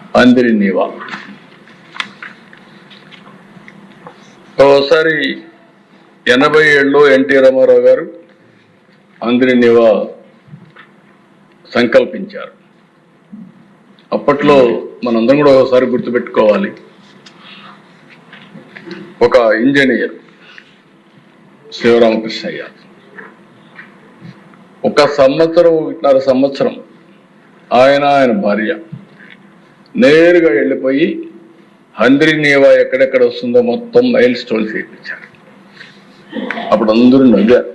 అందరి నీవా. ఒకసారి ఎనభై ఏళ్ళు ఎన్టీ రామారావు గారు అందరి నీవా సంకల్పించారు. అప్పట్లో మనందరం కూడా ఒకసారి గుర్తుపెట్టుకోవాలి. ఒక ఇంజనీర్ శివరామకృష్ణయ్య. ఒక సంవత్సరం ఒకటిన్నర సంవత్సరం ఆయన ఆయన భార్య. నేరుగా వెళ్ళిపోయి హంద్రి నేవా ఎక్కడెక్కడ వస్తుందో మొత్తం మైల్ స్టోన్ చేయించారు అప్పుడు అందరూ నవ్వారు.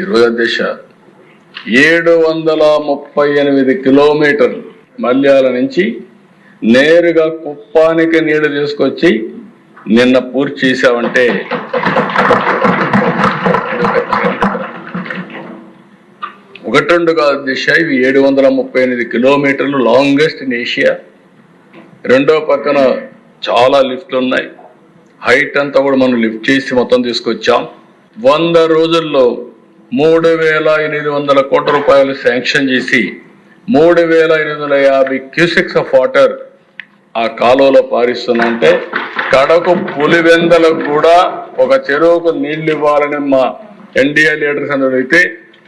ఈరోజు దిశ ఏడు వందల ముప్పై ఎనిమిది కిలోమీటర్లు. మల్యాల నుంచి నేరుగా కుప్పానికి నీళ్ళు తీసుకొచ్చి నిన్న పూర్తి చేశామంటే ఒకటి రెండు కాదు దిశ ఇవి ఏడు వందల ముప్పై ఎనిమిది కిలోమీటర్లు లాంగెస్ట్ ఇన్ ఏషియా రెండో పక్కన చాలా లిఫ్ట్లు ఉన్నాయి. హైట్ అంతా కూడా మనం లిఫ్ట్ చేసి మొత్తం తీసుకొచ్చాం. వంద రోజుల్లో మూడు వేల ఎనిమిది వందల కోట్ల రూపాయలు శాంక్షన్ చేసి మూడు వేల ఎనిమిది వందల యాభై క్యూసెక్స్ ఆఫ్ వాటర్ ఆ కాలువలో పారిస్తుందంటే కడకు పులివెందలకు కూడా ఒక చెరువుకు నీళ్ళు ఇవ్వాలని మా ఎన్డీఏ లీడర్స్ అందరూ అయితే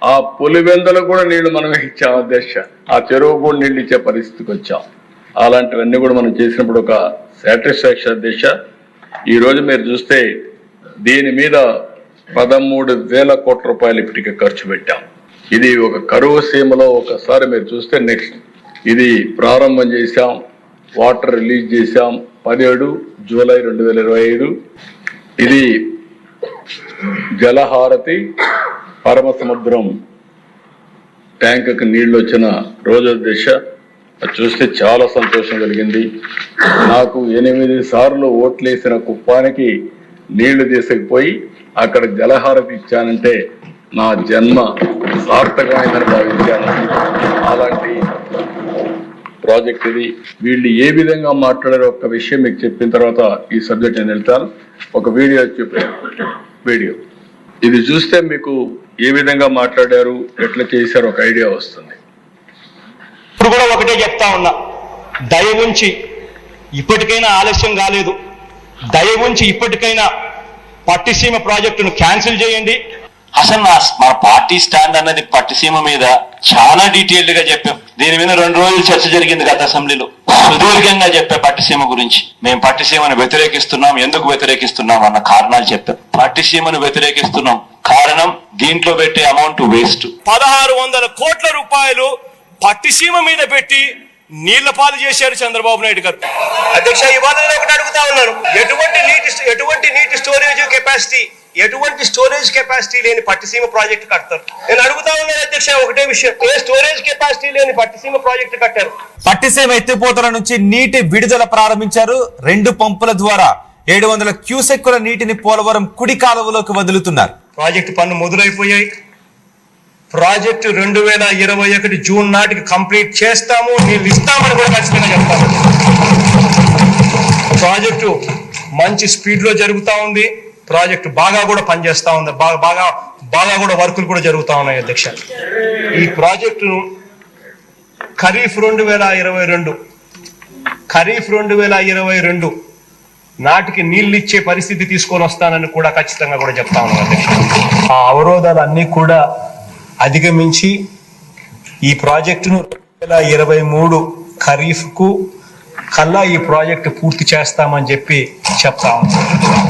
ఆ పులివెందలకు కూడా నీళ్ళు మనం ఇచ్చాం అధ్యక్ష. ఆ చెరువు కూడా నీళ్ళు ఇచ్చే పరిస్థితికి వచ్చాం. అలాంటివన్నీ కూడా మనం చేసినప్పుడు ఒక సాటిస్ఫాక్షన్ అధ్యక్ష. ఈ రోజు మీరు చూస్తే దీని మీద పదమూడు వేల కోట్ల రూపాయలు ఇప్పటికే ఖర్చు పెట్టాం. ఇది ఒక కరువు సీమలో ఒకసారి మీరు చూస్తే నెక్స్ట్. ఇది ప్రారంభం చేశాం వాటర్ రిలీజ్ చేశాం పదిహేడు జూలై రెండు వేల ఇరవై ఐదు. ఇది జలహారతి పరమ సముద్రం ట్యాంకుకి నీళ్ళు వచ్చిన రోజు దిశ అది చూస్తే చాలా సంతోషం కలిగింది. నాకు ఎనిమిది సార్లు ఓట్లేసిన కుప్పానికి నీళ్ళు తీసుకుపోయి అక్కడ జలహారతి ఇచ్చానంటే నా జన్మ సార్థకమైందని భావించాను. అలాంటి ప్రాజెక్ట్ ఇది. వీళ్ళు ఏ విధంగా మాట్లాడారో ఒక విషయం మీకు చెప్పిన తర్వాత ఈ సబ్జెక్ట్ నేను వెళ్తాను. ఒక వీడియో చెప్పాను వీడియో. ఇది చూస్తే మీకు ఏ విధంగా మాట్లాడారు ఎట్లా చేశారు ఒక ఐడియా వస్తుంది. ఇప్పుడు కూడా ఒకటే చెప్తా ఉన్నా. దయ ఉంచి ఇప్పటికైనా ఆలస్యం కాలేదు. దయ ఉంచి ఇప్పటికైనా పట్టిసీమ ప్రాజెక్టును క్యాన్సిల్ చేయండి. అసలు నా మా పార్టీ స్టాండ్ అన్నది పట్టిసీమ మీద చాలా డీటెయిల్డ్గా చెప్పాం. దీని మీద రెండు రోజులు చర్చ జరిగింది గత అసెంబ్లీలో. సుదీర్ఘంగా చెప్పే పట్టిసీమ గురించి. మేము పట్టిసీమను వ్యతిరేకిస్తున్నాం. ఎందుకు వ్యతిరేకిస్తున్నాం అన్న కారణాలు చెప్పాం. పట్టిసీమను వ్యతిరేకిస్తున్నాం. కారణం దీంట్లో పెట్టే అమౌంట్ వేస్ట్. పదహారు వందల కోట్ల రూపాయలు పట్టిసీమ మీద పెట్టి నీళ్ళ పాలు చేశారు చంద్రబాబు నాయుడు గారు. అధ్యక్ష ఇవాళ ఒకటి అడుగుతా ఉన్నాను ఎటువంటి నీటి ఎటువంటి నీటి స్టోరేజ్ కెపాసిటీ ఎటువంటి స్టోరేజ్ కెపాసిటీ లేని పట్టిసీమ ప్రాజెక్ట్ కడతారు. నేను అడుగుతా ఉన్నాను అధ్యక్ష ఒకటే విషయం. ఏ స్టోరేజ్ కెపాసిటీ లేని పట్టిసీమ ప్రాజెక్ట్ కట్టారు? పట్టిసీమ ఎత్తిపోతల నుంచి నీటి విడుదల ప్రారంభించారు. రెండు పంపుల ద్వారా ఏడు వందల క్యూసెక్కుల నీటిని పోలవరం కుడి కాలువలోకి వదులుతున్నారు. ప్రాజెక్టు పనులు మొదలైపోయాయి. ప్రాజెక్టు రెండు వేల ఇరవై ఒకటి జూన్ నాటికి కంప్లీట్ చేస్తాము. నీళ్ళు ఇస్తామని కూడా ఖచ్చితంగా చెప్తాము. ప్రాజెక్టు మంచి స్పీడ్లో జరుగుతా ఉంది. ప్రాజెక్టు బాగా కూడా పనిచేస్తా ఉంది. బాగా బాగా బాగా కూడా వర్కులు కూడా జరుగుతూ ఉన్నాయి అధ్యక్ష. ఈ ప్రాజెక్టును ఖరీఫ్ రెండు వేల ఇరవై రెండు ఖరీఫ్ రెండు వేల ఇరవై రెండు నాటికి నీళ్ళు ఇచ్చే పరిస్థితి తీసుకొని వస్తానని కూడా ఖచ్చితంగా కూడా చెప్తా ఉన్నాను అధ్యక్ష. ఆ అవరోధాలు అన్నీ కూడా అధిగమించి ఈ ప్రాజెక్టును రెండు వేల ఇరవై మూడు ఖరీఫ్కు కల్లా ఈ ప్రాజెక్టు పూర్తి చేస్తామని చెప్పి చెప్తా ఉన్నాను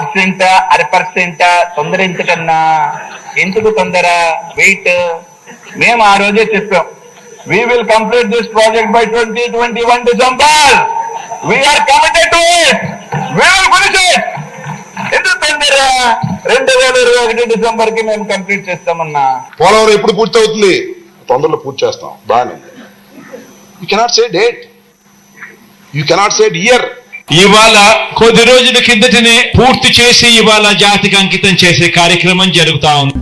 పర్సెంట్ అర పర్సెంట్ తొందర ఎందుకన్నా ఎందుకు తొందర? వెయిట్. మేము ఆ రోజే చెప్పాం. We will complete this project by twenty twenty one December we are committed to it will finish it ఎందుకు తొందర? రెండు వేల ఇరవై ఒకటి డిసెంబర్కి మేము కంప్లీట్ చేస్తామన్నా? పోలవరం ఎప్పుడు పూర్తి అవుతుంది తొందరలో పూర్తి చేస్తాం. బాగానే you cannot say date you cannot say year ఇవాళ కొద్ది రోజుల కిందటనే పూర్తి చేసి ఇవాళ జాతికి అంకితం చేసే కార్యక్రమం జరుగుతా ఉంది.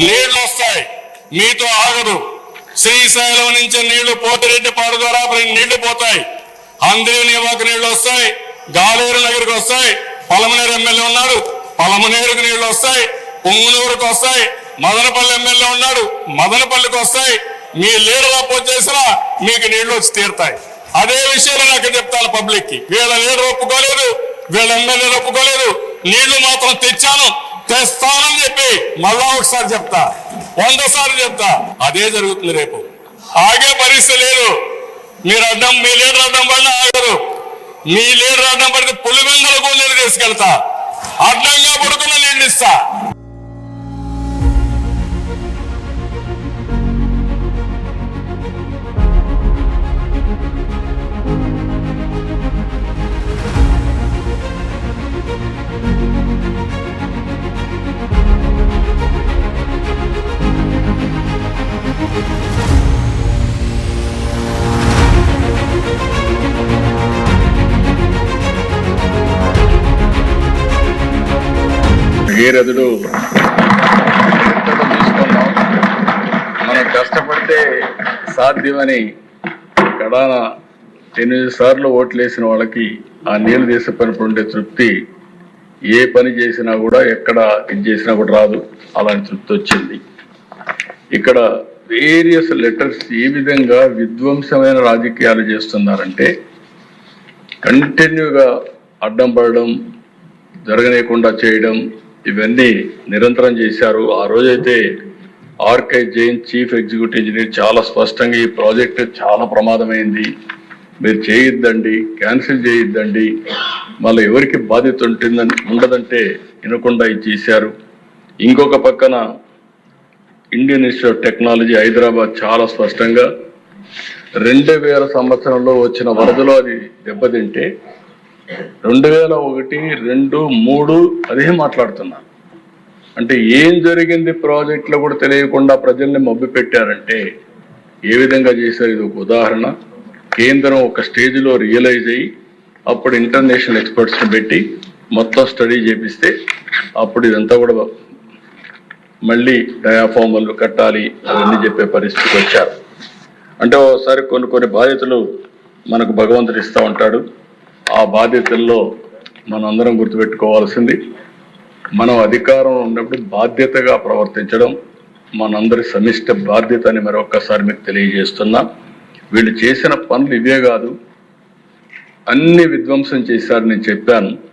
నీళ్ళు వస్తాయి. మీతో ఆగదు. శ్రీశైలం నుంచి నీళ్ళు పోతిరెడ్డి పాడు ద్వారా నీళ్ళు పోతాయి. అందరి నివాక నీళ్ళు వస్తాయి. గాలేరు నగరికి వస్తాయి. పలమనేరు ఎమ్మెల్యే ఉన్నాడు. పలమనేరుకు నీళ్ళు వస్తాయి. పొంగునూరుకు వస్తాయి. మదనపల్లి ఎమ్మెల్యే ఉన్నాడు. మదనపల్లికి వస్తాయి. మీ లీడర్ అపోజ్ చేసినా మీకు నీళ్ళు వచ్చి తీరుతాయి. అదే విషయాలు నాకు చెప్తాను పబ్లిక్కి వీళ్ళ లీడర్ ఒప్పుకోలేదు. వీళ్ళ ఎమ్మెల్యేలు ఒప్పుకోలేదు. నీళ్ళు మాత్రం తెచ్చాను. తెస్తానని చెప్పి మళ్ళా ఒకసారి చెప్తా. వంద సార్లు చెప్తా. అదే జరుగుతుంది రేపు. ఆగే పరిస్థితి లేదు. మీరు అడ్డం మీ లీడర్ అడ్డం పడిన ఆగరు. మీ లీడర్ అడ్డం పడితే పులివెందలకు నీళ్ళు తీసుకెళ్తా. అడ్డంగా పడుకున్న నీళ్ళు ఇస్తా. భగీరథుడు తీసుకున్నాం మనం కష్టపడితే సాధ్యమని కడాన ఎనిమిది సార్లు ఓట్లేసిన వాళ్ళకి ఆ నీళ్ళు తీసే పని ఉండే తృప్తి ఏ పని చేసినా కూడా ఎక్కడ ఇది చేసినా కూడా రాదు. అలాంటి తృప్తి వచ్చింది. ఇక్కడ వేరియస్ లెటర్స్ ఏ విధంగా విధ్వంసమైన రాజకీయాలు చేస్తున్నారంటే కంటిన్యూగా అడ్డం పడడం జరగనీయకుండా చేయడం ఇవన్నీ నిరంతరం చేశారు. ఆ రోజైతే RK Jain chief executive engineer చాలా స్పష్టంగా ఈ ప్రాజెక్ట్ చాలా ప్రమాదమైంది. మీరు చేయొద్దండి క్యాన్సిల్ చేయొద్దండి. మళ్ళీ ఎవరికి బాధ్యత ఉంటుందని ఉండదంటే వినకుండా ఇది చేశారు. ఇంకొక పక్కన Indian Institute of Technology Hyderabad చాలా స్పష్టంగా రెండు వేల సంవత్సరంలో వచ్చిన వరదలో అది దెబ్బతింటే రెండు వేల ఒకటి రెండు మూడు అదే మాట్లాడుతున్నా. అంటే ఏం జరిగింది ప్రాజెక్టులో కూడా తెలియకుండా ప్రజల్ని మబ్బు పెట్టారంటే ఏ విధంగా చేశారు? ఇది ఒక ఉదాహరణ. కేంద్రం ఒక స్టేజ్లో రియలైజ్ అయ్యి అప్పుడు ఇంటర్నేషనల్ ఎక్స్పర్ట్స్ని పెట్టి మొత్తం స్టడీ చేపిస్తే అప్పుడు ఇదంతా కూడా మళ్ళీ డయాఫార్మల్ కట్టాలి అవన్నీ చెప్పే పరిస్థితికి వచ్చారు. అంటే ఒకసారి కొన్ని కొన్ని బాధ్యతలు మనకు భగవంతుడు ఇస్తూ ఉంటాడు. ఆ బాధ్యతల్లో మనందరం గుర్తుపెట్టుకోవాల్సింది. మనం అధికారంలో ఉన్నప్పుడు బాధ్యతగా ప్రవర్తించడం మనందరి సమిష్ట బాధ్యత అని మరొక్కసారి మీకు తెలియజేస్తున్నా. వీళ్ళు చేసిన పనులు ఇవే కాదు. అన్ని విధ్వంసం చేశారు నేను చెప్పాను.